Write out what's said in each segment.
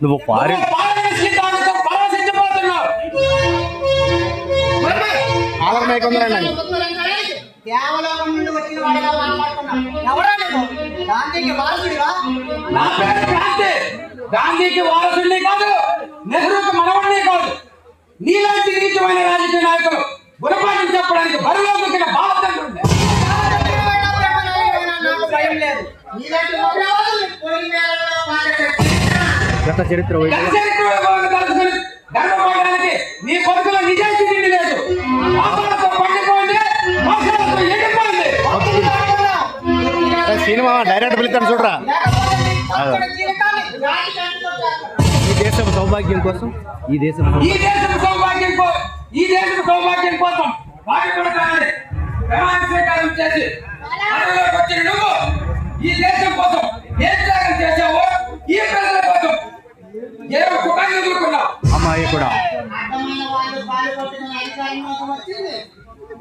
నువ్వు ఉందండి దేవలోకం నుండి వచ్చిన వాడిగా మాట్లాడుతున్నాం ఎవరా నువ్వు? గాంధీకి వారసుడివా? నా పేరు క్రాంతి గాంధీకి వారసుడిని కాదు నెహ్రూకి మనవడిని కాదు. నీలాంటి నీచమైన రాజకీయ నాయకులు గుణపాఠం చెప్పడానికి బరిలో దొరికిన లేదు. నీలాంటి గత చరిత్ర గర్వపడడానికి నీ నిజాయితీ నిండి లేదు. సినిమా డైరెక్ట్ పిలుస్తాను చూడరా. ఈ దేశం సౌభాగ్యం కోసం ఈ దేశం ఈ దేశం సౌభాగ్యం కో ఈ దేశం సౌభాగ్యం కోసం వాటి కూడా కావాలి ప్రమాణ స్వీకారం చేసి అడవిలోకి వచ్చిన నువ్వు ఈ దేశం కోసం వాళ్ళు పాల్గొట్టిన అధికారంలోకి వచ్చింది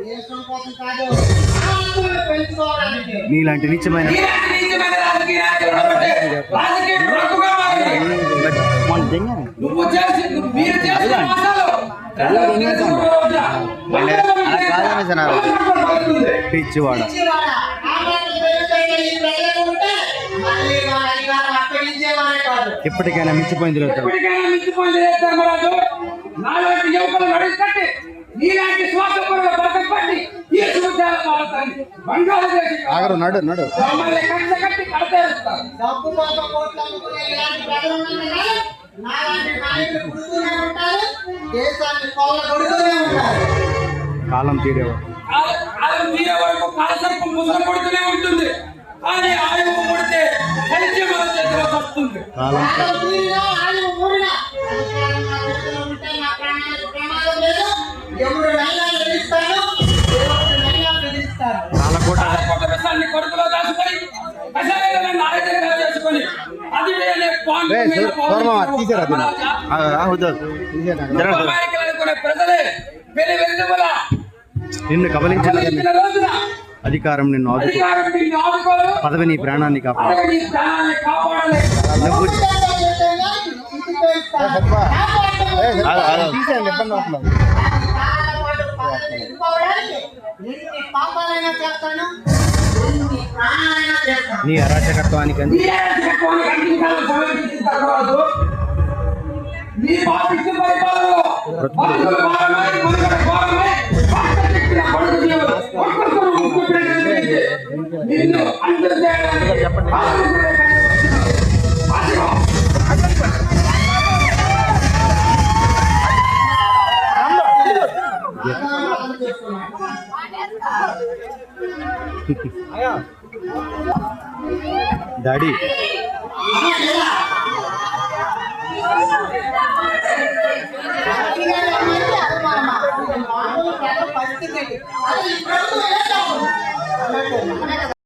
దేశం కోసం కాదు ఆస్తులు పెంచుకోవడానికి నీలాంటి నిత్యమైన. నువ్వు చేసి మీరు చేసిన మోసాలు జనాలు. పిచ్చివాడ. ఎప్పటికైనా మించిపోయింది ఆగరు నడు నడు. దేశాన్ని ఉంటారు. కాలం తీరేవా కాలం తీరే వరకు కాలసర్పం ముసలు పడుతూనే ఉంటుంది కానీ ఆయువు ముడితే కలిసి మన చేతిలో వస్తుంది కాలం ప్రాణం తీరినా, ఆయువు ఊరినా, అధికారం నా చేతిలో ఉంటే నా ప్రాణాలకు ప్రమాదం లేదు. ఎవడు నైనా ఎదిరిస్తాడు, దేవుడు నైనా బెదిరిస్తాడు. కాలకోట ఆడకోట విషయాన్ని కొడుకులో దాచుకొని కషాయాలను నాయకులుగా చేసుకొని అది వేలే పాండు రే, మీద సూర్- సూరమ్మ, తీసేరా దీన్ని. రాజా, ఆ, ఆ, వద్దు. జరగదు. అమాయకులు అనుకునే ప్రజలే పెళ్ళి వెలుగుల నిన్ను కబలించిన అధికారం నిన్ను ఆదుకో. పదవి నీ ప్రాణాన్ని కాపాడు. నీ కాపాడలేదు నువ్వు ఉచితంగా డాడీ పరిస్థితి